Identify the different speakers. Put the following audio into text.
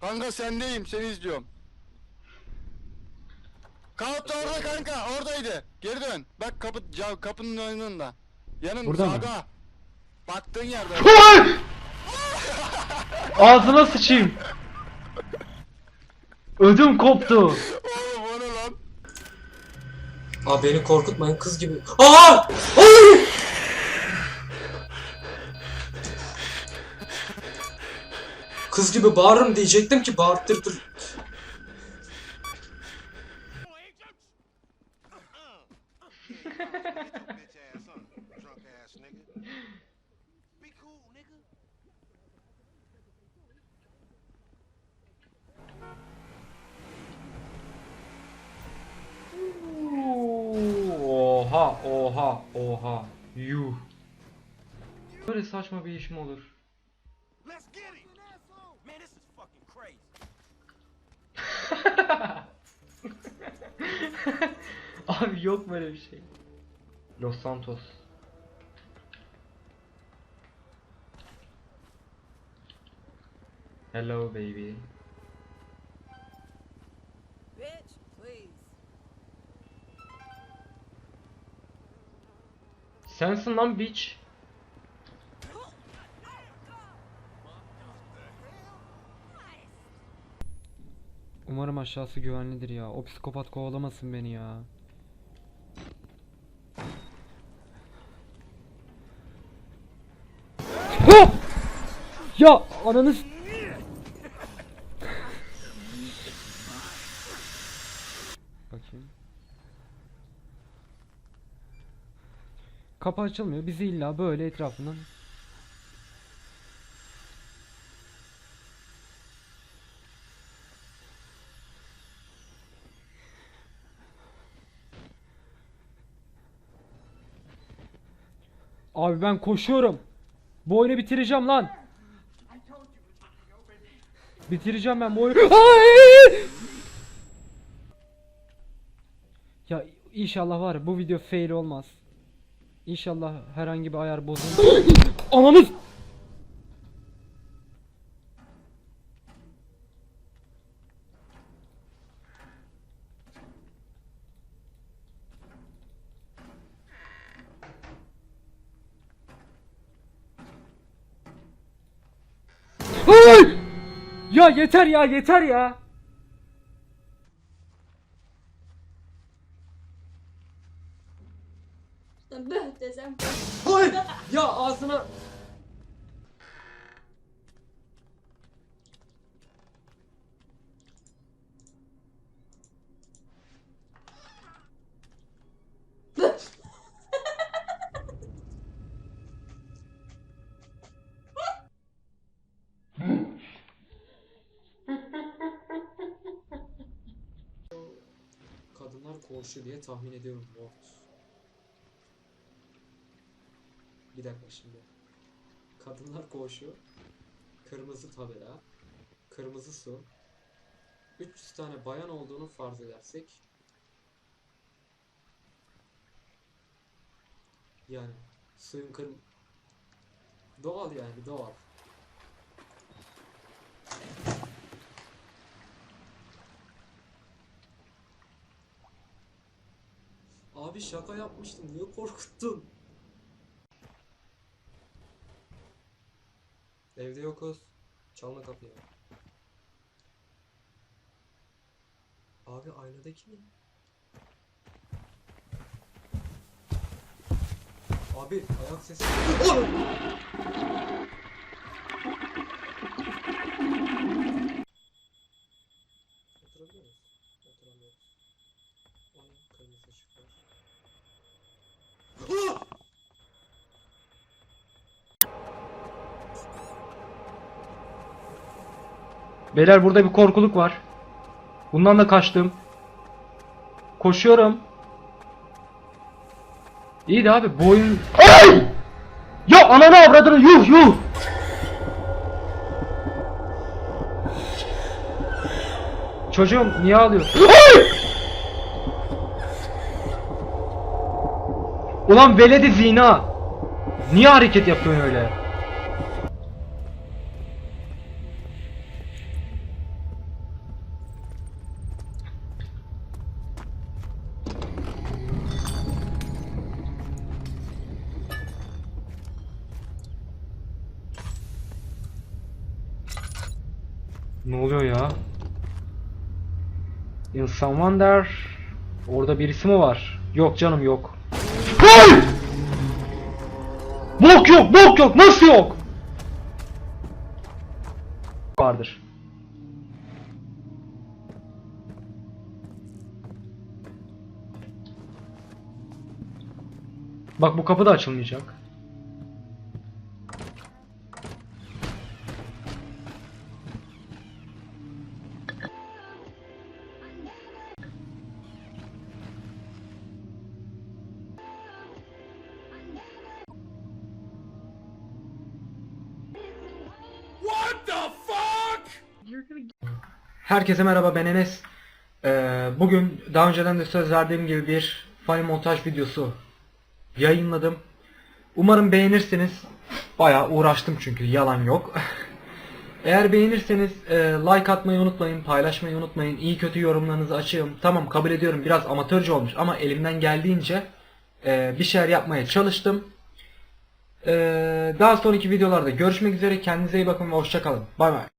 Speaker 1: Kanka sendeyim seni izliyorum. Kağıt da orada kanka oradaydı. Geri dön. Bak kapı ca- kapının önünde. Yanın
Speaker 2: Burada mı?
Speaker 1: sağda. Baktığın yerde.
Speaker 2: Ay! Ağzına sıçayım. Ödüm koptu.
Speaker 1: Oğlum o ne lan?
Speaker 3: Aa beni korkutmayın kız gibi. Aa! Kız gibi bağırırım diyecektim ki bağırttırdır.
Speaker 2: Oha, oha, oha. Yuh. Böyle saçma bir iş mi olur? Abi yok böyle bir şey. Los Santos. Hello baby.
Speaker 4: Bitch, please.
Speaker 2: Sensin lan bitch. Umarım aşağısı güvenlidir ya. O psikopat kovalamasın beni ya. Ah! Ya ananız Bakayım. Kapı açılmıyor. Bizi illa böyle etrafından Abi ben koşuyorum. Bu oyunu bitireceğim lan. Bitireceğim ben bu oyunu. Ay! Ya inşallah var bu video fail olmaz. İnşallah herhangi bir ayar bozulmaz. Ananız! Ay! Ya yeter ya yeter ya.
Speaker 5: Böh desem.
Speaker 3: Ay! Ya ağzına... Koğuşu diye tahmin ediyorum mort. Bir dakika şimdi. Kadınlar koğuşu. Kırmızı tabela. Kırmızı su. 300 tane bayan olduğunu farz edersek. Yani suyun kırm... Doğal yani doğal. Abi şaka yapmıştım. Niye korkuttun? Evde yokuz. Çalma kapıyı. Abi aynadaki ne? Abi ayak sesi.
Speaker 2: Beyler burada bir korkuluk var. Bundan da kaçtım. Koşuyorum. İyi de abi bu oyun... Ay! Ya ananı avradını yuh yuh! Çocuğum niye ağlıyorsun? Ay! Ulan veledi zina! Niye hareket yapıyorsun öyle? Ne oluyor ya? In someone there. Orada birisi mi var? Yok canım yok. Hay! Bok yok, bok yok. Nasıl yok? Vardır. Bak bu kapı da açılmayacak. Herkese merhaba ben Enes. Ee, bugün daha önceden de söz verdiğim gibi bir file montaj videosu yayınladım. Umarım beğenirsiniz. Bayağı uğraştım çünkü yalan yok. Eğer beğenirseniz e, like atmayı unutmayın, paylaşmayı unutmayın. İyi kötü yorumlarınızı açığım. Tamam kabul ediyorum biraz amatörce olmuş ama elimden geldiğince e, bir şeyler yapmaya çalıştım. E, daha sonraki videolarda görüşmek üzere. Kendinize iyi bakın ve hoşçakalın. Bay bay.